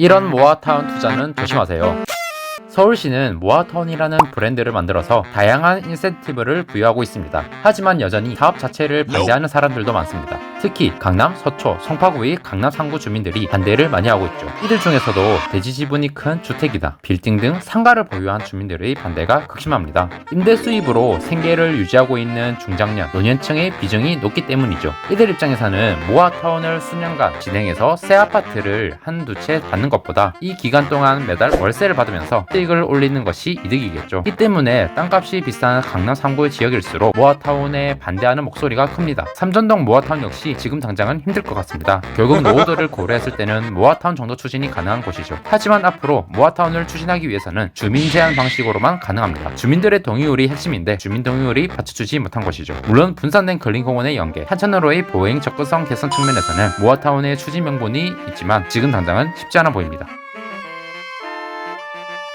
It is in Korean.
이런 모아타운 투자는 조심하세요. 서울시는 모아타운이라는 브랜드를 만들어서 다양한 인센티브를 부여하고 있습니다. 하지만 여전히 사업 자체를 반대하는 사람들도 많습니다. 특히 강남, 서초, 송파구의 강남 상구 주민들이 반대를 많이 하고 있죠. 이들 중에서도 대지 지분이 큰 주택이다, 빌딩 등 상가를 보유한 주민들의 반대가 극심합니다. 임대 수입으로 생계를 유지하고 있는 중장년, 노년층의 비중이 높기 때문이죠. 이들 입장에서는 모아타운을 수년간 진행해서 새 아파트를 한두 채 받는 것보다 이 기간 동안 매달 월세를 받으면서 수익을 올리는 것이 이득이겠죠. 이 때문에 땅값이 비싼 강남 3구 지역일수록 모아타운에 반대하는 목소리가 큽니다. 삼전동 모아타운 역시 지금 당장은 힘들 것 같습니다. 결국 노후도를 고려했을 때는 모아타운 정도 추진이 가능한 곳이죠. 하지만 앞으로 모아타운을 추진하기 위해서는 주민 제한 방식으로만 가능합니다. 주민들의 동의율이 핵심인데 주민 동의율이 받쳐주지 못한 것이죠. 물론 분산된 근린공원의 연계, 한천로의 보행 접근성 개선 측면에서는 모아타운의 추진 명분이 있지만 지금 당장은 쉽지 않아 보입니다.